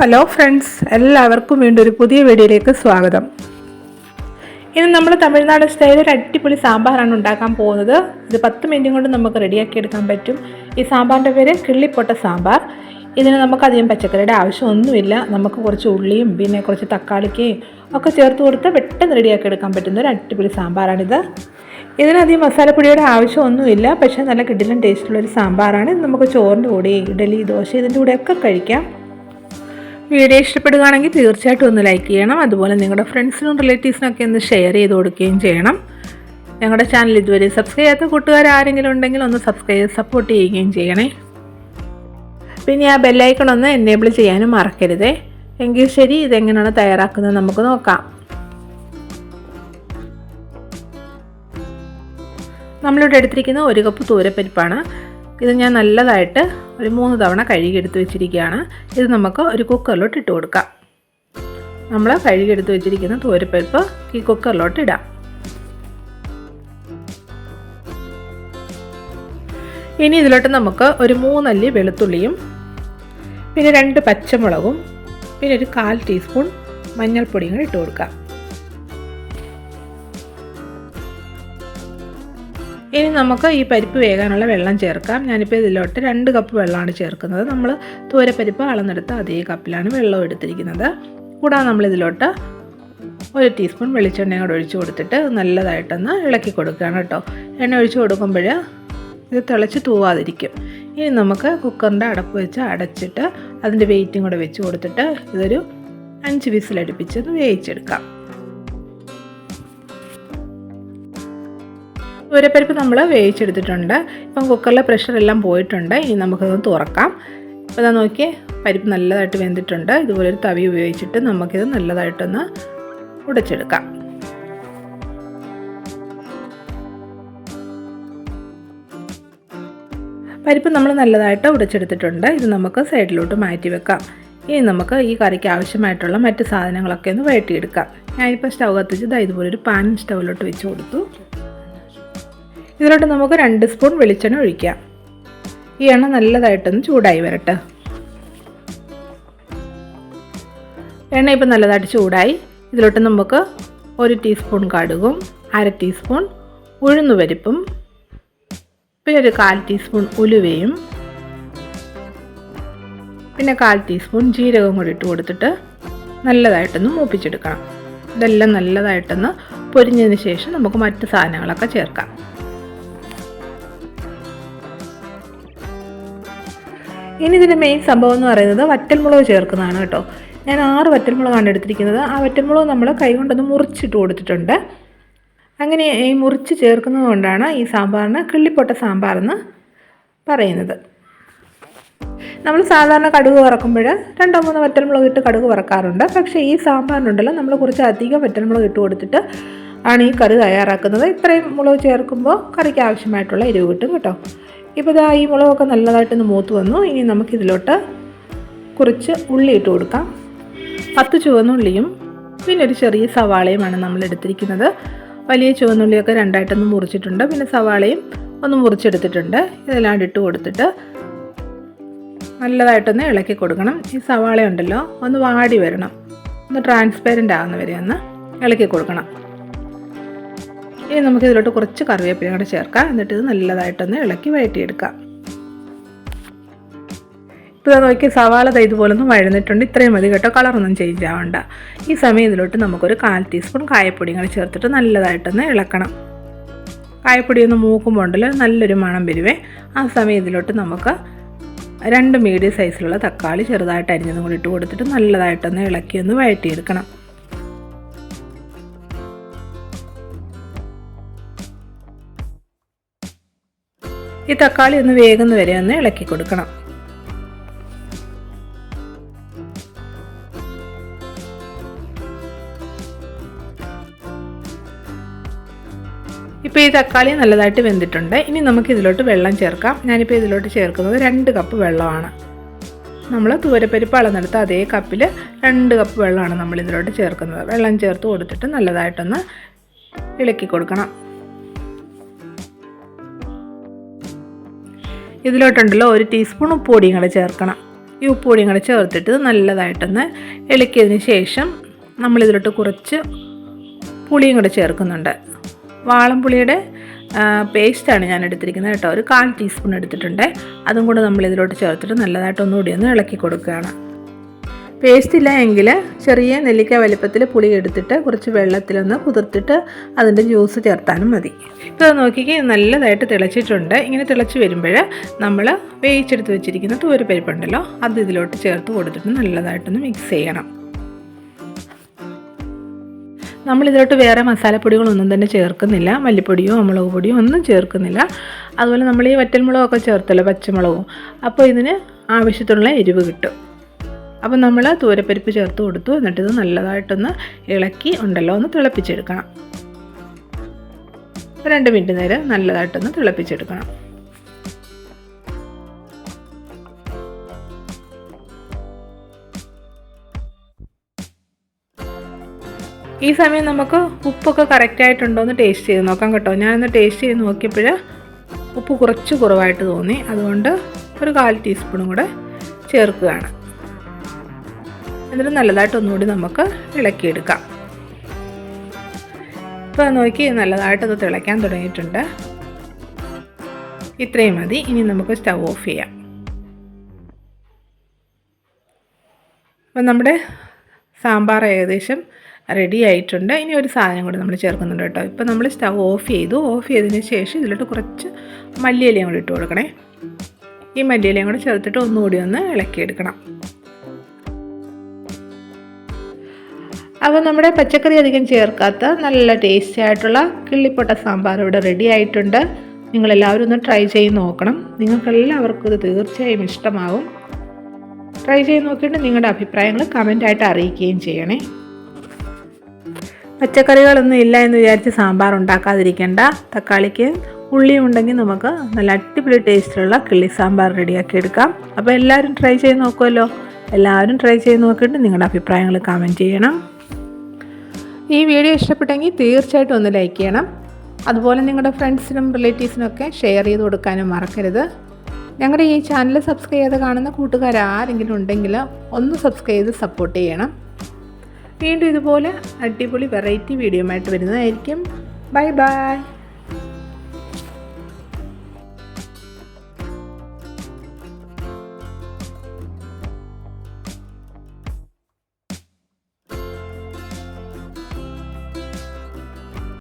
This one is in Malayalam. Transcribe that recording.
ഹലോ ഫ്രണ്ട്സ് എല്ലാവർക്കും വീണ്ടും ഒരു പുതിയ വീഡിയോയിലേക്ക് സ്വാഗതം. ഇന്ന് നമ്മൾ തമിഴ്നാട് സ്റ്റൈലിൽ ഒരു അടിപൊളി സാമ്പാറാണ് ഉണ്ടാക്കാൻ പോകുന്നത്. ഇത് പത്ത് മിനിറ്റും കൊണ്ട് നമുക്ക് റെഡിയാക്കി എടുക്കാൻ പറ്റും. ഈ സാമ്പാറിന്റെ പേര് കിള്ളിപ്പൊട്ട സാമ്പാർ. ഇതിന് നമുക്ക് അധികം പച്ചക്കറിയുടെ ആവശ്യമൊന്നുമില്ല. നമുക്ക് കുറച്ച് ഉള്ളിയും പിന്നെ കുറച്ച് തക്കാളിക്കയും ഒക്കെ ചേർത്ത് കൊടുത്ത് പെട്ടെന്ന് റെഡിയാക്കി എടുക്കാൻ പറ്റുന്ന ഒരു അടിപൊളി സാമ്പാറാണിത്. ഇതിനധികം മസാലപ്പൊടിയുടെ ആവശ്യമൊന്നുമില്ല. പക്ഷേ നല്ല കിടിലൻ ടേസ്റ്റുള്ളൊരു സാമ്പാറാണ്. ഇത് നമുക്ക് ചോറിന്റെ കൂടെ ഇഡലി ദോശ ഇതിന്റെ കൂടെയൊക്കെ കഴിക്കാം. വീഡിയോ ഇഷ്ടപ്പെടുകയാണെങ്കിൽ തീർച്ചയായിട്ടും ഒന്ന് ലൈക്ക് ചെയ്യണം. അതുപോലെ നിങ്ങളുടെ ഫ്രണ്ട്സിനും റിലേറ്റീവ്സിനൊക്കെ ഒന്ന് ഷെയർ ചെയ്ത് കൊടുക്കുകയും ചെയ്യണം. ഞങ്ങളുടെ ചാനൽ ഇതുവരെ സബ്സ്ക്രൈബ് ചെയ്യാത്ത കൂട്ടുകാർ ആരെങ്കിലും ഉണ്ടെങ്കിൽ ഒന്ന് സബ്സ്ക്രൈബ് സപ്പോർട്ട് ചെയ്യുകയും ചെയ്യണേ. പിന്നെ ആ ബെല്ലൈക്കൺ ഒന്ന് എനേബിൾ ചെയ്യാനും മറക്കരുതേ. എങ്കിൽ ശരി ഇതെങ്ങനെയാണ് തയ്യാറാക്കുന്നത് നമുക്ക് നോക്കാം. നമ്മളിവിടെ എടുത്തിരിക്കുന്ന ഒരു കപ്പ് തൂരപ്പരിപ്പാണ്. ഇത് ഞാൻ നല്ലതായിട്ട് ഒരു മൂന്ന് തവണ കഴുകിയെടുത്ത് വെച്ചിരിക്കുകയാണ്. ഇത് നമുക്ക് ഒരു കുക്കറിലോട്ട് ഇട്ട് കൊടുക്കാം. നമ്മൾ കഴുകിയെടുത്ത് വെച്ചിരിക്കുന്ന തോരപ്പരിപ്പ് ഈ കുക്കറിലോട്ട് ഇടാം. ഇനി ഇതിലോട്ട് നമുക്ക് ഒരു മൂന്നല്ലി വെളുത്തുള്ളിയും പിന്നെ രണ്ട് പച്ചമുളകും പിന്നെ ഒരു കാൽ ടീസ്പൂൺ മഞ്ഞൾപ്പൊടിയും കൂടി ഇട്ട് കൊടുക്കാം. ഇനി നമുക്ക് ഈ പരിപ്പ് വേകാനുള്ള വെള്ളം ചേർക്കാം. ഞാനിപ്പോൾ ഇതിലോട്ട് രണ്ട് കപ്പ് വെള്ളമാണ് ചേർക്കുന്നത്. നമ്മൾ തൂരപ്പരിപ്പ് അളന്നെടുത്ത് അതേ കപ്പിലാണ് വെള്ളം എടുത്തിരിക്കുന്നത്. കൂടാതെ നമ്മളിതിലോട്ട് ഒരു ടീസ്പൂൺ വെളിച്ചെണ്ണയും കൂടെ ഒഴിച്ച് കൊടുത്തിട്ട് നല്ലതായിട്ടൊന്ന് ഇളക്കി കൊടുക്കുകയാണ് കേട്ടോ. എണ്ണ ഒഴിച്ച് കൊടുക്കുമ്പോൾ ഇത് തിളച്ച് തൂവാതിരിക്കും. ഇനി നമുക്ക് കുക്കറിന്റെ അടപ്പ് വെച്ച് അടച്ചിട്ട് അതിന്റെ വെയിറ്റും കൂടെ വെച്ച് കൊടുത്തിട്ട് ഇതൊരു അഞ്ച് വിസിലടുപ്പിച്ചൊന്ന് വേവിച്ചെടുക്കാം. ഉരപ്പരിപ്പ് നമ്മൾ വേവിച്ചെടുത്തിട്ടുണ്ട്. ഇപ്പം കുക്കറിലെ പ്രഷറെല്ലാം പോയിട്ടുണ്ട്. ഇനി നമുക്കത് തുറക്കാം. അപ്പോൾ ഇതാ നോക്കിയേ പരിപ്പ് നല്ലതായിട്ട് വെന്തിട്ടുണ്ട്. ഇതുപോലെ ഒരു തവി ഉപയോഗിച്ചിട്ട് നമുക്കിത് നല്ലതായിട്ടൊന്ന് ഉടച്ചെടുക്കാം. പരിപ്പ് നമ്മൾ നല്ലതായിട്ട് ഉടച്ചെടുത്തിട്ടുണ്ട്. ഇത് നമുക്ക് സൈഡിലോട്ട് മാറ്റി വെക്കാം. ഇനി നമുക്ക് ഈ കറിക്ക് ആവശ്യമായിട്ടുള്ള മറ്റ് സാധനങ്ങളൊക്കെ ഒന്ന് വഴറ്റിയെടുക്കാം. ഞാനിപ്പോൾ സ്റ്റൗ കത്തിച്ച് ഇതാ ഇതുപോലെ ഒരു പാൻ സ്റ്റൗവിലോട്ട് വെച്ച് കൊടുത്തു. ഇതിലോട്ട് നമുക്ക് രണ്ട് സ്പൂൺ വെളിച്ചെണ്ണ ഒഴിക്കാം. ഈ എണ്ണ നല്ലതായിട്ടൊന്ന് ചൂടായി വരട്ടെ. എണ്ണ ഇപ്പം നല്ലതായിട്ട് ചൂടായി. ഇതിലോട്ട് നമുക്ക് ഒരു ടീസ്പൂൺ കടുകും അര ടീസ്പൂൺ ഉഴുന്നുപരിപ്പും പിന്നെ ഒരു കാൽ ടീസ്പൂൺ ഉലുവയും പിന്നെ കാൽ ടീസ്പൂൺ ജീരകം കൂടി ഇട്ട് കൊടുത്തിട്ട് നല്ലതായിട്ടൊന്ന് മൂപ്പിച്ചെടുക്കണം. ഇതെല്ലാം നല്ലതായിട്ടൊന്ന് പൊരിഞ്ഞതിന് ശേഷം നമുക്ക് മറ്റ് സാധനങ്ങളൊക്കെ ചേർക്കാം. ഇനി ഇതിന്റെ മെയിൻ സംഭവം എന്ന് പറയുന്നത് വറ്റൽമുളക് ചേർക്കുന്നതാണ് കേട്ടോ. ഞാൻ ആറ് വറ്റൽമുളകാണ് എടുത്തിരിക്കുന്നത്. ആ വറ്റൽമുളക് നമ്മൾ കൈകൊണ്ടൊന്ന് മുറിച്ചിട്ട് കൊടുത്തിട്ടുണ്ട്. അങ്ങനെ ഈ മുറിച്ച് ചേർക്കുന്നത് കൊണ്ടാണ് ഈ സാമ്പാറിന് കിള്ളിപ്പൊട്ട സാമ്പാറെന്ന് പറയുന്നത്. നമ്മൾ സാധാരണ കടുക് വറക്കുമ്പോൾ രണ്ടോ മൂന്നോ വറ്റൽമുളക് ഇട്ട് കടുക് വറക്കാറുണ്ട്. പക്ഷേ ഈ സാമ്പാറിനുണ്ടല്ലോ നമ്മൾ കുറച്ച് അധികം വറ്റൽമുളക് ഇട്ട് കൊടുത്തിട്ട് ആണ് ഈ കറി തയ്യാറാക്കുന്നത്. ഇത്രയും മുളക് ചേർക്കുമ്പോൾ കറിക്ക് ആവശ്യമായിട്ടുള്ള എരിവ് കിട്ടും കേട്ടോ. ഇപ്പോൾ ഇതാ ഈ മുളകൊക്കെ നല്ലതായിട്ടൊന്ന് മൂത്ത് വന്നു. ഇനി നമുക്കിതിലോട്ട് കുറച്ച് ഉള്ളി ഇട്ട് കൊടുക്കാം. പത്ത് ചുവന്നുള്ളിയും പിന്നെ ഒരു ചെറിയ സവാളയുമാണ് നമ്മൾ എടുത്തിരിക്കുന്നത്. വലിയ ചുവന്നുള്ളിയൊക്കെ രണ്ടായിട്ടൊന്ന് മുറിച്ചിട്ടുണ്ട്. പിന്നെ സവാളയും ഒന്ന് മുറിച്ചെടുത്തിട്ടുണ്ട്. ഇതെല്ലാം ഇട്ട് കൊടുത്തിട്ട് നല്ലതായിട്ടൊന്ന് ഇളക്കി കൊടുക്കണം. ഈ സവാള ഉണ്ടല്ലോ ഒന്ന് വാടി വരണം. ഒന്ന് ട്രാൻസ്പെറന്റ് ആകുന്ന വരെ ഒന്ന് ഇളക്കി കൊടുക്കണം. ഇനി നമുക്ക് ഇതിലോട്ട് കുറച്ച് കറിവേപ്പില കൂടെ ചേർക്കാം. എന്നിട്ട് ഇത് നല്ലതായിട്ടൊന്ന് ഇളക്കി വഴറ്റിയെടുക്കാം. ഇപ്പോൾ നോക്കി സവാള ഇതുപോലൊന്നും വഴന്നിട്ടുണ്ട്. ഇത്രയും മതി കേട്ടോ കളറൊന്നും ചേഞ്ച് ആവണ്ട. ഈ സമയം ഇതിലോട്ട് നമുക്കൊരു കാൽ ടീസ്പൂൺ കായപ്പൊടിയും കൂടെ ചേർത്തിട്ട് നല്ലതായിട്ടൊന്ന് ഇളക്കണം. കായപ്പൊടി ഒന്ന് മൂക്കുമ്പോൾ ഉണ്ടല്ലോ നല്ലൊരു മണം വരുവേ. ആ സമയം ഇതിലോട്ട് നമുക്ക് രണ്ട് മീഡിയം സൈസിലുള്ള തക്കാളി ചെറുതായിട്ട് അരിഞ്ഞതും കൂടി ഇട്ട് കൊടുത്തിട്ട് നല്ലതായിട്ടൊന്ന് ഇളക്കി ഒന്ന് വഴറ്റിയെടുക്കണം. ഈ തക്കാളി ഒന്ന് വേഗം വരെ ഒന്ന് ഇളക്കി കൊടുക്കണം. ഇപ്പോൾ ഈ തക്കാളി നല്ലതായിട്ട് വെന്തിട്ടുണ്ട്. ഇനി നമുക്ക് ഇതിലോട്ട് വെള്ളം ചേർക്കാം. ഞാനിപ്പോൾ ഇതിലോട്ട് ചേർക്കുന്നത് രണ്ട് കപ്പ് വെള്ളമാണ്. നമ്മൾ തൂരപ്പരിപ്പ് അളന്നെടുത്ത് അതേ കപ്പിൽ രണ്ട് കപ്പ് വെള്ളമാണ് നമ്മൾ ഇതിലോട്ട് ചേർക്കുന്നത്. വെള്ളം ചേർത്ത് കൊടുത്തിട്ട് നല്ലതായിട്ടൊന്ന് ഇളക്കി കൊടുക്കണം. ഇതിലോട്ടുണ്ടല്ലോ ഒരു ടീസ്പൂൺ ഉപ്പുപൊടിയും കൂടെ ചേർക്കണം. ഈ ഉപ്പുപൊടിയും കൂടെ ചേർത്തിട്ട് നല്ലതായിട്ടൊന്ന് ഇളക്കിയതിന് ശേഷം നമ്മളിതിലോട്ട് കുറച്ച് പുളിയും കൂടെ ചേർക്കുന്നുണ്ട്. വാളംപുളിയുടെ പേസ്റ്റാണ് ഞാൻ എടുത്തിരിക്കുന്നത് കേട്ടോ. ഒരു കാൽ ടീസ്പൂൺ എടുത്തിട്ടുണ്ട്. അതും കൂടെ നമ്മൾ ഇതിലോട്ട് ചേർത്തിട്ട് നല്ലതായിട്ട് ഒന്നുകൂടി ഒന്ന് ഇളക്കി കൊടുക്കുകയാണ്. പേസ്റ്റ് ഇല്ല എങ്കിൽ ചെറിയ നെല്ലിക്ക വലിപ്പത്തിൽ പുളി എടുത്തിട്ട് കുറച്ച് വെള്ളത്തിലൊന്ന് കുതിർത്തിട്ട് അതിന്റെ ജ്യൂസ് ചേർത്താനും മതി. ഇപ്പോൾ നോക്കിക്കേ നല്ലതായിട്ട് തിളച്ചിട്ടുണ്ട്. ഇങ്ങനെ തിളച്ച് വരുമ്പോൾ നമ്മൾ വേവിച്ചെടുത്ത് വെച്ചിരിക്കുന്ന തൂരപ്പരിപ്പുണ്ടല്ലോ അത് ഇതിലോട്ട് ചേർത്ത് കൊടുത്തിട്ട് നല്ലതായിട്ടൊന്ന് മിക്സ് ചെയ്യണം. നമ്മളിതിലോട്ട് വേറെ മസാലപ്പൊടികളൊന്നും തന്നെ ചേർക്കുന്നില്ല. മല്ലിപ്പൊടിയോ മുളക് പൊടിയോ ഒന്നും ചേർക്കുന്നില്ല. അതുപോലെ നമ്മൾ ഈ വറ്റൽമുളകൊക്കെ ചേർത്തല്ലോ പച്ചമുളകും. അപ്പോൾ ഇതിന് ആവശ്യത്തിനുള്ള എരിവ് കിട്ടും. അപ്പോൾ നമ്മൾ തൂരപ്പരിപ്പ് ചേർത്ത് കൊടുത്തു. എന്നിട്ടിത് നല്ലതായിട്ടൊന്ന് ഇളക്കി ഉണ്ടല്ലോ ഒന്ന് തിളപ്പിച്ചെടുക്കണം. രണ്ട് മിനിറ്റ് നേരം നല്ലതായിട്ടൊന്ന് തിളപ്പിച്ചെടുക്കണം. ഈ സമയം നമുക്ക് ഉപ്പൊക്കെ കറക്റ്റായിട്ടുണ്ടോ എന്ന് ടേസ്റ്റ് ചെയ്ത് നോക്കാം കേട്ടോ. ഞാനൊന്ന് ടേസ്റ്റ് ചെയ്ത് നോക്കിയപ്പോൾ ഉപ്പ് കുറച്ച് കുറവായിട്ട് തോന്നി. അതുകൊണ്ട് ഒരു കാൽ ടീസ്പൂണും കൂടെ ചേർക്കുകയാണ്. എന്നിട്ട് നല്ലതായിട്ട് ഒന്നുകൂടി നമുക്ക് ഇളക്കിയെടുക്കാം. ഇപ്പോൾ നോക്കി നല്ലതായിട്ടത് തിളയ്ക്കാൻ തുടങ്ങിയിട്ടുണ്ട്. ഇത്രയും മതി. ഇനി നമുക്ക് സ്റ്റവ് ഓഫ് ചെയ്യാം. അപ്പം നമ്മുടെ സാമ്പാർ ഏകദേശം റെഡി ആയിട്ടുണ്ട്. ഇനി ഒരു സാധനം കൂടി നമ്മൾ ചേർക്കുന്നുണ്ട് കേട്ടോ. ഇപ്പം നമ്മൾ സ്റ്റവ് ഓഫ് ചെയ്തു. ഓഫ് ചെയ്തതിന് ശേഷം ഇതിലോട്ട് കുറച്ച് മല്ലിയിലയും കൂടി ഇട്ട് കൊടുക്കണേ. ഈ മല്ലിയിലയും കൂടി ചേർത്തിട്ട് ഒന്നുകൂടി ഒന്ന് ഇളക്കിയെടുക്കണം. അപ്പോൾ നമ്മുടെ പച്ചക്കറി അധികം ചേർക്കാത്ത നല്ല ടേസ്റ്റി ആയിട്ടുള്ള കിള്ളിപ്പൊട്ട സാമ്പാർ ഇവിടെ റെഡി ആയിട്ടുണ്ട്. നിങ്ങളെല്ലാവരും ഒന്ന് ട്രൈ ചെയ്ത് നോക്കണം. നിങ്ങൾക്കെല്ലാവർക്കും ഇത് തീർച്ചയായും ഇഷ്ടമാവും. ട്രൈ ചെയ്ത് നോക്കിയിട്ട് നിങ്ങളുടെ അഭിപ്രായങ്ങൾ കമന്റായിട്ട് അറിയിക്കുകയും ചെയ്യണേ. പച്ചക്കറികളൊന്നും ഇല്ല എന്ന് വിചാരിച്ച് സാമ്പാർ ഉണ്ടാക്കാതിരിക്കേണ്ട. തക്കാളിക്ക് ഉള്ളി ഉണ്ടെങ്കിൽ നമുക്ക് നല്ല അടിപൊളി ടേസ്റ്റിലുള്ള കിള്ളി സാമ്പാർ റെഡിയാക്കി എടുക്കാം. അപ്പോൾ എല്ലാവരും ട്രൈ ചെയ്ത് നോക്കുമല്ലോ എല്ലാവരും ട്രൈ ചെയ്ത് നോക്കിയിട്ട് നിങ്ങളുടെ അഭിപ്രായങ്ങൾ കമന്റ് ചെയ്യണം. ഈ വീഡിയോ ഇഷ്ടപ്പെട്ടെങ്കിൽ തീർച്ചയായിട്ടും ഒന്ന് ലൈക്ക് ചെയ്യണം. അതുപോലെ നിങ്ങളുടെ ഫ്രണ്ട്സിനും റിലേറ്റീവ്സിനും ഒക്കെ ഷെയർ ചെയ്ത് കൊടുക്കാനും മറക്കരുത്. ഞങ്ങളുടെ ഈ ചാനൽ സബ്സ്ക്രൈബ് ചെയ്ത് കാണുന്ന കൂട്ടുകാർ ആരെങ്കിലും ഉണ്ടെങ്കിൽ ഒന്ന് സബ്സ്ക്രൈബ് ചെയ്ത് സപ്പോർട്ട് ചെയ്യണം. വീണ്ടും ഇതുപോലെ അടിപൊളി വെറൈറ്റി വീഡിയോ ആയിട്ട് വരുന്നതായിരിക്കും. Bye bye